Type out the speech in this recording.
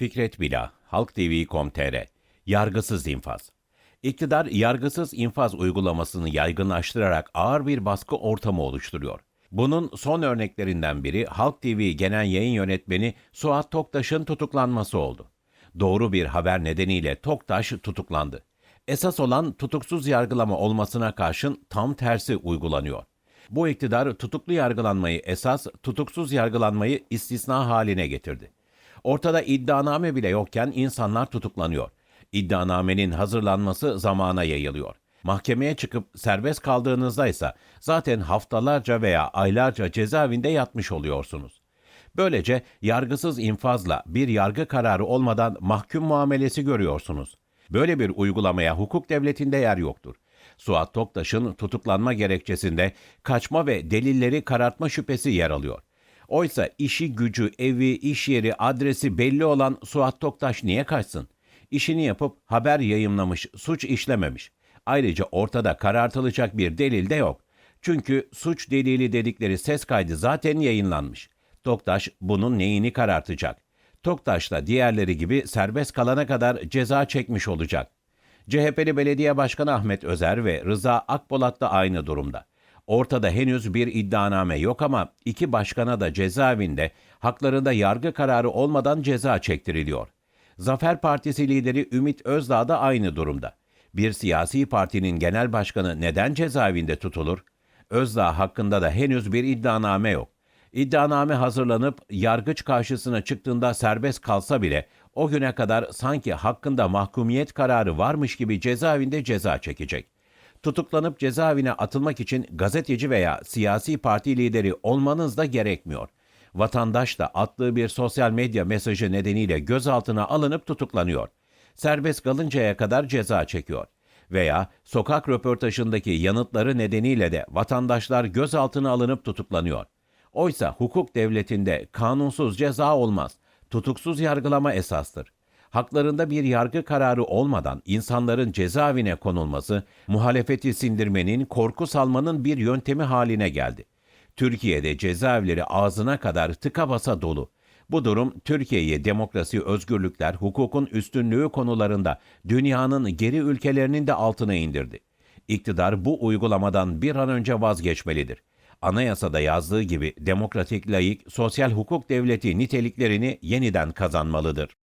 Fikret Bila, Halk TV.com.tr Yargısız infaz İktidar yargısız infaz uygulamasını yaygınlaştırarak ağır bir baskı ortamı oluşturuyor. Bunun son örneklerinden biri Halk TV Genel Yayın Yönetmeni Suat Toktaş'ın tutuklanması oldu. Doğru bir haber nedeniyle Toktaş tutuklandı. Esas olan tutuksuz yargılama olmasına karşın tam tersi uygulanıyor. Bu iktidar tutuklu yargılanmayı esas, tutuksuz yargılanmayı istisna haline getirdi. Ortada iddianame bile yokken insanlar tutuklanıyor. İddianamenin hazırlanması zamana yayılıyor. Mahkemeye çıkıp serbest kaldığınızda ise zaten haftalarca veya aylarca cezaevinde yatmış oluyorsunuz. Böylece yargısız infazla bir yargı kararı olmadan mahkum muamelesi görüyorsunuz. Böyle bir uygulamaya hukuk devletinde yer yoktur. Suat Toktaş'ın tutuklanma gerekçesinde kaçma ve delilleri karartma şüphesi yer alıyor. Oysa işi gücü, evi, iş yeri, adresi belli olan Suat Toktaş niye kaçsın? İşini yapıp haber yayımlamış, suç işlememiş. Ayrıca ortada karartılacak bir delil de yok. Çünkü suç delili dedikleri ses kaydı zaten yayınlanmış. Toktaş bunun neyini karartacak? Toktaş da diğerleri gibi serbest kalana kadar ceza çekmiş olacak. CHP'li Belediye Başkanı Ahmet Özer ve Rıza Akpolat da aynı durumda. Ortada henüz bir iddianame yok ama iki başkana da cezaevinde haklarında yargı kararı olmadan ceza çektiriliyor. Zafer Partisi lideri Ümit Özdağ da aynı durumda. Bir siyasi partinin genel başkanı neden cezaevinde tutulur? Özdağ hakkında da henüz bir iddianame yok. İddianame hazırlanıp yargıç karşısına çıktığında serbest kalsa bile o güne kadar sanki hakkında mahkumiyet kararı varmış gibi cezaevinde ceza çekecek. Tutuklanıp cezaevine atılmak için gazeteci veya siyasi parti lideri olmanız da gerekmiyor. Vatandaş da attığı bir sosyal medya mesajı nedeniyle gözaltına alınıp tutuklanıyor. Serbest kalıncaya kadar ceza çekiyor. Veya sokak röportajındaki yanıtları nedeniyle de vatandaşlar gözaltına alınıp tutuklanıyor. Oysa hukuk devletinde kanunsuz ceza olmaz. Tutuksuz yargılama esastır. Haklarında bir yargı kararı olmadan insanların cezaevine konulması, muhalefeti sindirmenin, korku salmanın bir yöntemi haline geldi. Türkiye'de cezaevleri ağzına kadar tıka basa dolu. Bu durum Türkiye'yi demokrasi, özgürlükler, hukukun üstünlüğü konularında dünyanın geri ülkelerinin de altına indirdi. İktidar bu uygulamadan bir an önce vazgeçmelidir. Anayasada yazdığı gibi demokratik, layık, sosyal hukuk devleti niteliklerini yeniden kazanmalıdır.